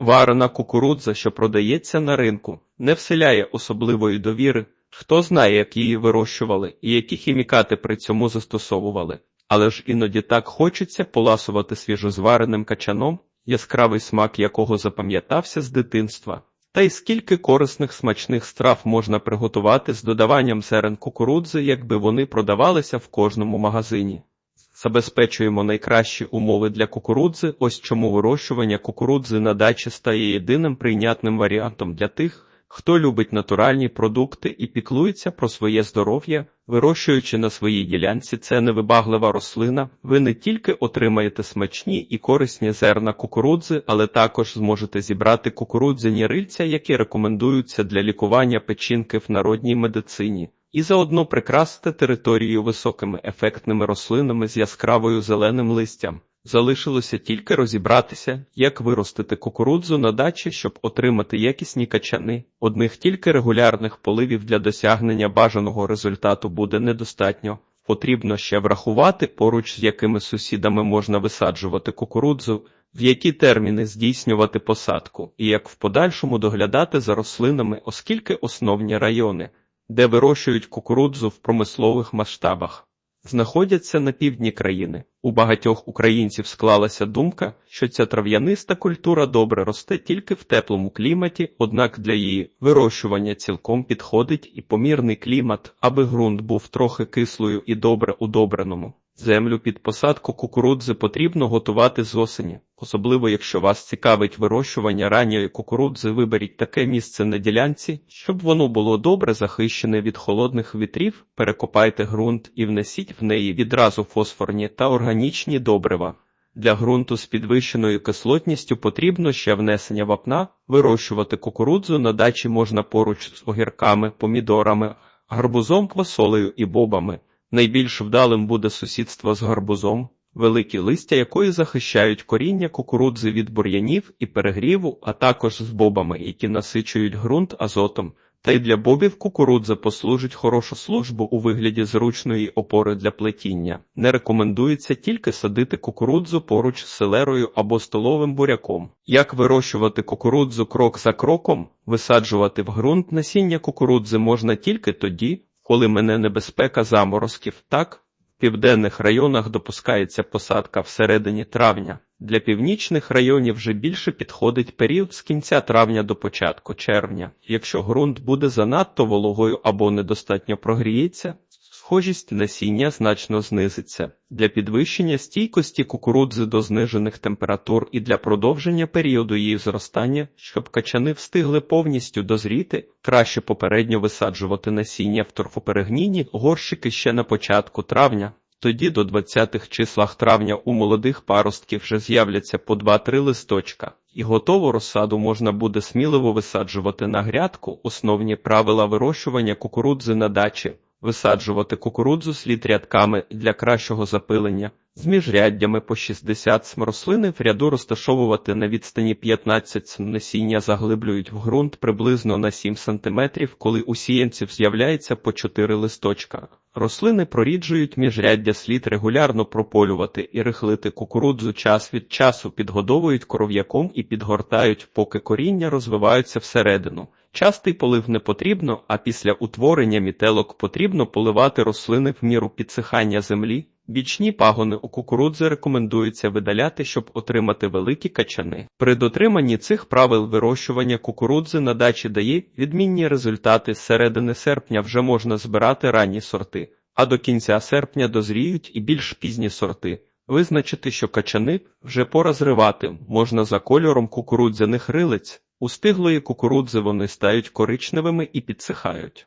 Варена кукурудза, що продається на ринку, не вселяє особливої довіри. Хто знає, як її вирощували і які хімікати при цьому застосовували. Але ж іноді так хочеться поласувати свіжозвареним качаном, яскравий смак якого запам'ятався з дитинства. Та й скільки корисних смачних страв можна приготувати з додаванням зерен кукурудзи, якби вони продавалися в кожному магазині. Забезпечуємо найкращі умови для кукурудзи, ось чому вирощування кукурудзи на дачі стає єдиним прийнятним варіантом для тих, хто любить натуральні продукти і піклується про своє здоров'я, вирощуючи на своїй ділянці це невибаглива рослина, ви не тільки отримаєте смачні і корисні зерна кукурудзи, але також зможете зібрати кукурудзяні рильця, які рекомендуються для лікування печінки в народній медицині. І заодно прикрасити територію високими ефектними рослинами з яскравою зеленим листям. Залишилося тільки розібратися, як виростити кукурудзу на дачі, щоб отримати якісні качани. Одних тільки регулярних поливів для досягнення бажаного результату буде недостатньо. Потрібно ще врахувати, поруч з якими сусідами можна висаджувати кукурудзу, в які терміни здійснювати посадку, і як в подальшому доглядати за рослинами, оскільки основні райони, де вирощують кукурудзу в промислових масштабах, знаходяться на півдні країни. У багатьох українців склалася думка, що ця трав'яниста культура добре росте тільки в теплому кліматі, однак для її вирощування цілком підходить і помірний клімат, аби ґрунт був трохи кислою і добре удобреному. Землю під посадку кукурудзи потрібно готувати з осені. Особливо, якщо вас цікавить вирощування ранньої кукурудзи, виберіть таке місце на ділянці, щоб воно було добре захищене від холодних вітрів, перекопайте ґрунт і внесіть в неї відразу фосфорні та органічні добрива. Для ґрунту з підвищеною кислотністю потрібно ще внесення вапна, вирощувати кукурудзу на дачі можна поруч з огірками, помідорами, гарбузом, квасолею і бобами. Найбільш вдалим буде сусідство з гарбузом, великі листя якої захищають коріння кукурудзи від бур'янів і перегріву, а також з бобами, які насичують ґрунт азотом. Та й для бобів кукурудза послужить хорошу службу у вигляді зручної опори для плетіння. Не рекомендується тільки садити кукурудзу поруч з селерою або столовим буряком. Як вирощувати кукурудзу крок за кроком, висаджувати в ґрунт насіння кукурудзи можна тільки тоді, коли мене небезпека заморозків, так? В південних районах допускається посадка всередині травня. Для північних районів вже більше підходить період з кінця травня до початку червня. Якщо ґрунт буде занадто вологою або недостатньо прогріється, схожість насіння значно знизиться. Для підвищення стійкості кукурудзи до знижених температур і для продовження періоду її зростання, щоб качани встигли повністю дозріти, краще попередньо висаджувати насіння в торфоперегнійні горщики ще на початку травня. Тоді до 20-х числах травня у молодих паростків вже з'являться по 2-3 листочка, і готову розсаду можна буде сміливо висаджувати на грядку. Основні правила вирощування кукурудзи на дачі висаджувати кукурудзу слід рядками для кращого запилення, з міжряддями по 60 см рослини в ряду розташовувати на відстані 15 см насіння заглиблюють в ґрунт приблизно на 7 см, коли у сіянців з'являється по 4 листочка. Рослини проріджують міжряддя слід регулярно прополювати і рихлити кукурудзу час від часу підгодовують коров'яком і підгортають, поки коріння розвиваються всередину. Частий полив не потрібно, а після утворення мітелок потрібно поливати рослини в міру підсихання землі. Бічні пагони у кукурудзи рекомендується видаляти, щоб отримати великі качани. При дотриманні цих правил вирощування кукурудзи на дачі дає відмінні результати. З середини серпня вже можна збирати ранні сорти, а до кінця серпня дозріють і більш пізні сорти. Визначити, що качани вже пора зривати, можна за кольором кукурудзяних рилиць. У стиглої кукурудзи вони стають коричневими і підсихають.